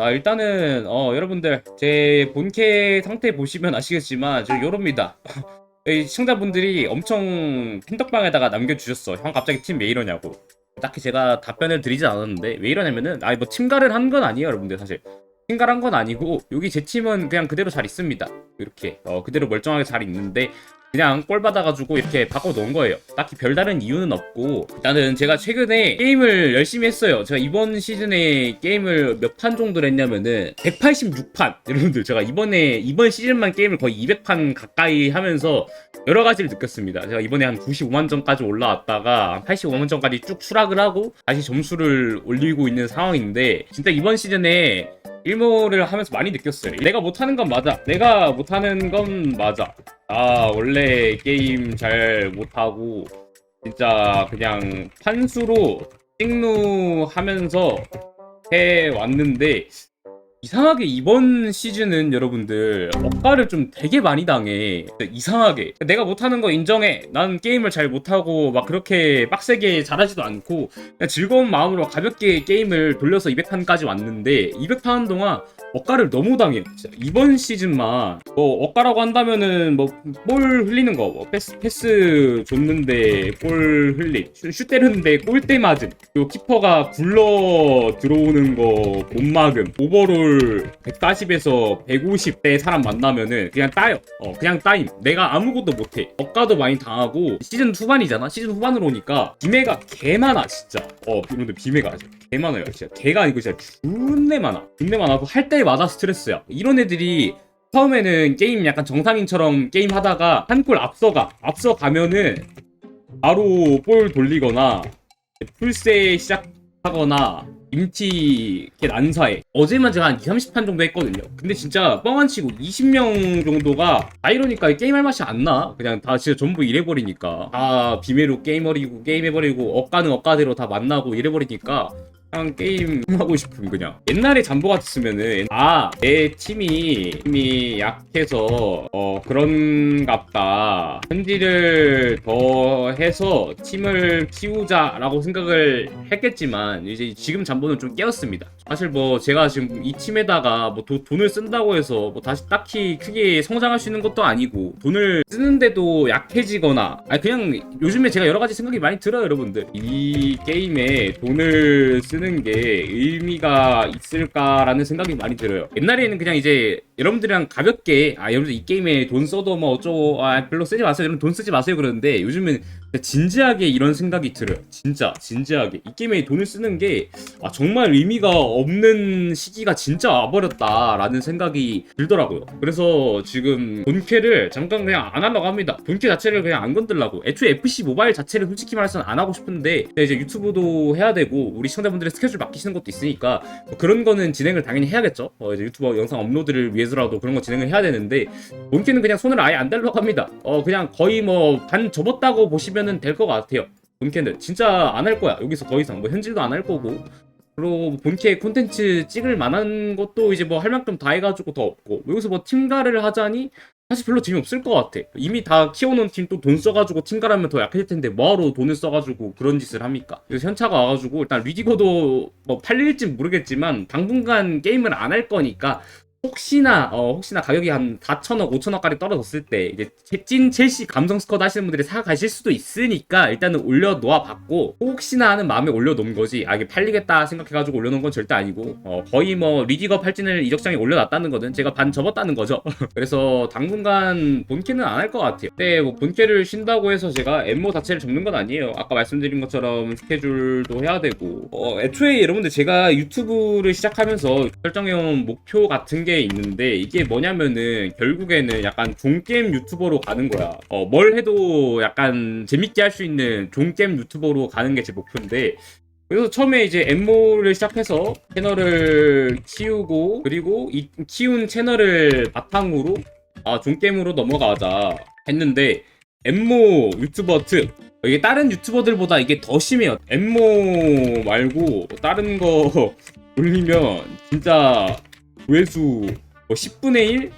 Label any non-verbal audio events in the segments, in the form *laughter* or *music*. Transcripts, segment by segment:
아, 일단은 어, 여러분들 제 본캐 상태 보시면 아시겠지만 저 요럽니다. *laughs* 이 시청자분들이 엄청 팬덕방에다가 남겨주셨어. 형 갑자기 팀 왜 이러냐고. 딱히 제가 답변을 드리지 않았는데 왜 이러냐면은 아니 뭐 팀가를 한 건 아니에요, 여러분들 사실. 팀가를 한 건 아니고 여기 제 팀은 그냥 그대로 잘 있습니다. 이렇게 어, 그대로 멀쩡하게 잘 있는데 그냥 꼴 받아가지고 이렇게 바꿔 놓은 거예요. 딱히 별다른 이유는 없고 일단은 제가 최근에 게임을 열심히 했어요. 제가 이번 시즌에 게임을 몇 판 정도 했냐면은 186판 *laughs* 여러분들 제가 이번에 이번 시즌만 게임을 거의 200판 가까이 하면서 여러 가지를 느꼈습니다. 제가 이번에 한 95만 점까지 올라왔다가 85만 점까지 쭉 추락을 하고 다시 점수를 올리고 있는 상황인데 진짜 이번 시즌에 일모를 하면서 많이 느꼈어요. 내가 못하는 건 맞아. 내가 못하는 건 맞아. 아 원래 게임 잘 못하고 진짜 그냥 판수로 찍누 하면서 해 왔는데 이상하게 이번 시즌은 여러분들 억가를 좀 되게 많이 당해. 이상하게. 내가 못하는 거 인정해. 난 게임을 잘 못하고 막 그렇게 빡세게 잘하지도 않고 즐거운 마음으로 가볍게 게임을 돌려서 200판까지 왔는데 200판 동안 억가를 너무 당해 진짜. 이번 시즌만 뭐 억가라고 한다면은 뭐 볼 흘리는 거 뭐 패스, 패스 줬는데 골 흘림 슛, 슛 때렸는데 골대 맞음 그리고 키퍼가 굴러 들어오는 거 못 막음 오버롤 140에서 150대 사람 만나면은 그냥 따요. 어 그냥 따임. 내가 아무것도 못해. 억가도 많이 당하고 시즌 후반이잖아. 시즌 후반으로 오니까 비매가 개 많아 진짜. 어 여러분들 비매가 개 많아요 진짜. 개가 아니고 진짜 존내 많아. 존내 많아서 할때 마다 스트레스야. 이런 애들이 처음에는 게임 약간 정상인처럼 게임 하다가 한 골 앞서가 앞서가면은 바로 볼 돌리거나 풀세 시작하거나 임티 이렇게 난사해. 어제만 제가 한 2, 30판 정도 했거든요. 근데 진짜 뻥 안 치고 20명 정도가 다 이러니까 게임할 맛이 안 나. 그냥 다 진짜 전부 이래버리니까. 다 비매로 게임해버리고 게임해버리고 억가는 억가대로 다 만나고 이래버리니까 그냥 게임 하고 싶음 그냥. 옛날에 잠보 같았으면은 아 내 팀이 팀이 약해서 어 그런갑다. 현질을 더 해서 팀을 키우자라고 생각을 했겠지만 이제 지금 잠보는 좀 깨었습니다. 사실 뭐 제가 지금 이 팀에다가 뭐 도- 돈을 쓴다고 해서 뭐 다시 딱히 크게 성장할 수 있는 것도 아니고 돈을 쓰는데도 약해지거나 아니 그냥 요즘에 제가 여러 가지 생각이 많이 들어요 여러분들. 이 게임에 돈을 쓰는 게 의미가 있을까라는 생각이 많이 들어요. 옛날에는 그냥 이제 여러분들이랑 가볍게 아 여러분들 이 게임에 돈 써도 뭐 어쩌고 아 별로 쓰지 마세요. 여러분 돈 쓰지 마세요 그러는데 요즘은 진지하게 이런 생각이 들어요 진짜 진지하게 이 게임에 돈을 쓰는 게 아, 정말 의미가 없는 시기가 진짜 와버렸다라는 생각이 들더라고요. 그래서 지금 본캐를 잠깐 그냥 안 하려고 합니다. 본캐 자체를 그냥 안 건들라고. 애초에 FC 모바일 자체를 솔직히 말해서는 안 하고 싶은데 이제 유튜브도 해야 되고 우리 시청자분들의 스케줄 맡기시는 것도 있으니까 뭐 그런 거는 진행을 당연히 해야겠죠. 어, 이제 유튜버 영상 업로드를 위해서라도 그런 거 진행을 해야 되는데 본캐는 그냥 손을 아예 안 대려고 합니다. 어 그냥 거의 뭐 반 접었다고 보시면 될 것 같아요. 본캐는. 진짜 안 할 거야. 여기서 더 이상. 뭐 현질도 안 할 거고. 그리고 본캐 콘텐츠 찍을 만한 것도 이제 뭐 할 만큼 다 해가지고 더 없고. 여기서 뭐 팀가를 하자니 사실 별로 재미없을 것 같아. 이미 다 키워놓은 팀 또 돈 써가지고 팀가라면 더 약해질 텐데 뭐하러 돈을 써가지고 그런 짓을 합니까? 그래서 현차가 와가지고 일단 리디거도 뭐 팔릴지 모르겠지만 당분간 게임을 안 할 거니까 혹시나 어 혹시나 가격이 한 4천억, 5천억까지 떨어졌을 때 이제 체- 찐 첼시 감성 스쿼드 하시는 분들이 사 가실 수도 있으니까 일단은 올려 놓아 봤고 혹시나 하는 마음에 올려 놓은 거지. 아 이게 팔리겠다 생각해 가지고 올려 놓은 건 절대 아니고 어 거의 뭐 리디거 팔진을 이적장에 올려 놨다는 거든 제가 반 접었다는 거죠. *laughs* 그래서 당분간 본캐는 안 할 것 같아요. 근데 뭐 본캐를 쉰다고 해서 제가 엠모 자체를 접는 건 아니에요. 아까 말씀드린 것처럼 스케줄도 해야 되고 어 애초에 여러분들 제가 유튜브를 시작하면서 설정해온 목표 같은 게 있는데 이게 뭐냐면은 결국에는 약간 종게임 유튜버로 가는 거야. 어, 뭘 해도 약간 재밌게 할 수 있는 종게임 유튜버로 가는 게 제 목표인데 그래서 처음에 이제 엠모를 시작해서 채널을 키우고 그리고 이 키운 채널을 바탕으로 아 종게임으로 넘어가자 했는데 엠모 유튜버 특 이게 다른 유튜버들보다 이게 더 심해요. 엠모 말고 다른 거 *laughs* 올리면 진짜 조회수 뭐 10분의 1?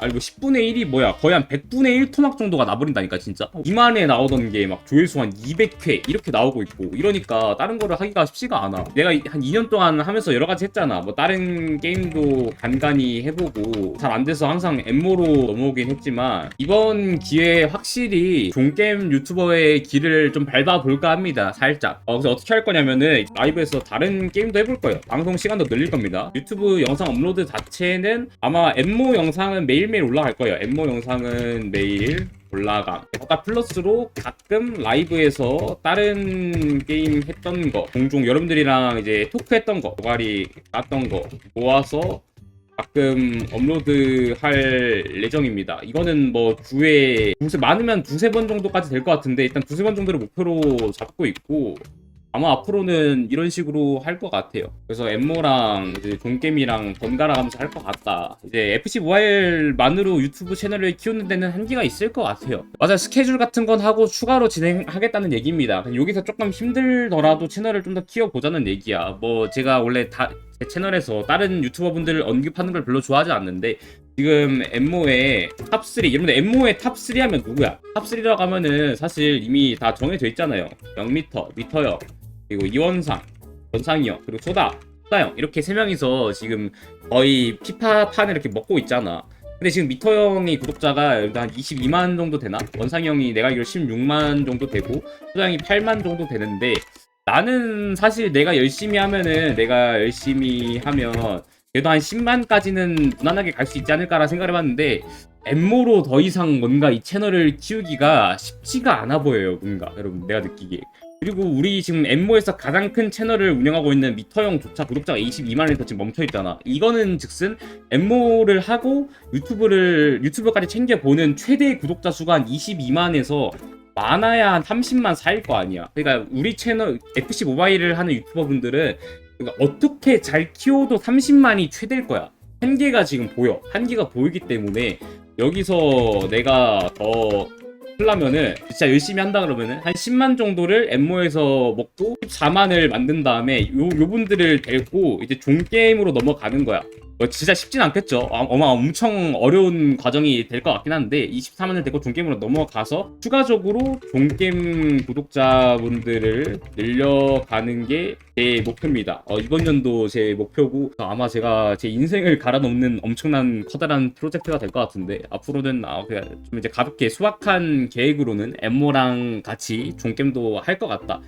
뭐 10분의 1이 뭐야? 거의 한 100분의 1 토막 정도가 나버린다니까 진짜? 이만에 나오던 게 막 조회수 한 200회 이렇게 나오고 있고 이러니까 다른 거를 하기가 쉽지가 않아. 내가 한 2년 동안 하면서 여러 가지 했잖아. 뭐 다른 게임도 간간히 해보고 잘 안 돼서 항상 엠모로 넘어오긴 했지만 이번 기회에 확실히 종게임 유튜버의 길을 좀 밟아볼까 합니다 살짝. 어, 그래서 어떻게 할 거냐면은 라이브에서 다른 게임도 해볼 거예요. 방송 시간도 늘릴 겁니다. 유튜브 영상 업로드 자체는 아마 엠모 영상은 매일 매일 올라갈 거예요 엠모 영상은 매일 올라감. 아까 플러스로 가끔 라이브에서 다른 게임 했던 거, 종종 여러분들이랑 이제 토크했던 거, 도가리 깠던 거 모아서 가끔 업로드 할 예정입니다. 이거는 뭐 주에 두세 많으면 두세 번 정도까지 될 것 같은데 일단 두세 번 정도를 목표로 잡고 있고 아마 앞으로는 이런 식으로 할 것 같아요. 그래서 엠모랑 이제 종겜이랑 번갈아 가면서 할 것 같다. 이제 FC 모바일만으로 유튜브 채널을 키우는 데는 한계가 있을 것 같아요. 맞아 스케줄 같은 건 하고 추가로 진행하겠다는 얘기입니다. 여기서 조금 힘들더라도 채널을 좀 더 키워보자는 얘기야. 뭐 제가 원래 다 제 채널에서 다른 유튜버 분들을 언급하는 걸 별로 좋아하지 않는데 지금 엠모의 탑3 여러분들 엠모의 탑3 하면 누구야? 탑3라고 하면은 사실 이미 다 정해져 있잖아요 0m, 미터형 그리고 이원상, 전상이형 그리고 소다, 소다형 이렇게 세 명이서 지금 거의 피파 판을 이렇게 먹고 있잖아. 근데 지금 미터 형이 구독자가 한 22만 정도 되나? 원상이 형이 내가 알기로 16만 정도 되고 소다 형이 8만 정도 되는데 나는 사실 내가 열심히 하면은 내가 열심히 하면 그래도 한 10만까지는 무난하게 갈 수 있지 않을까라 생각을 해봤는데 엠모로 더 이상 뭔가 이 채널을 키우기가 쉽지가 않아 보여요 뭔가. 여러분 내가 느끼기에 그리고 우리 지금 엠모에서 가장 큰 채널을 운영하고 있는 미터형조차 구독자가 22만에서 지금 멈춰있잖아 이거는 즉슨 엠모를 하고 유튜브를 유튜브까지 챙겨보는 최대 구독자 수가 한 22만에서 많아야 한 30만 사일 거 아니야 그러니까 우리 채널 FC 모바일을 하는 유튜버 분들은 그러니까 어떻게 잘 키워도 30만이 최대일 거야. 한계가 지금 보여. 한계가 보이기 때문에 여기서 내가 더 하려면은 진짜 열심히 한다 그러면은 한 10만 정도를 엠모에서 먹고 14만을 만든 다음에 요, 요 분들을 데리고 이제 종 게임으로 넘어가는 거야. 뭐 진짜 쉽진 않겠죠. 아, 어마 엄청 어려운 과정이 될 것 같긴 한데 24만을 데리고 종게임으로 넘어가서 추가적으로 종게임 구독자분들을 늘려가는 게 제 목표입니다. 어, 이번 연도 제 목표고 아마 제가 제 인생을 갈아넘는 엄청난 커다란 프로젝트가 될 것 같은데 앞으로는 아, 그냥 좀 이제 가볍게 수확한 계획으로는 엠모랑 같이 종게임도 할 것 같다.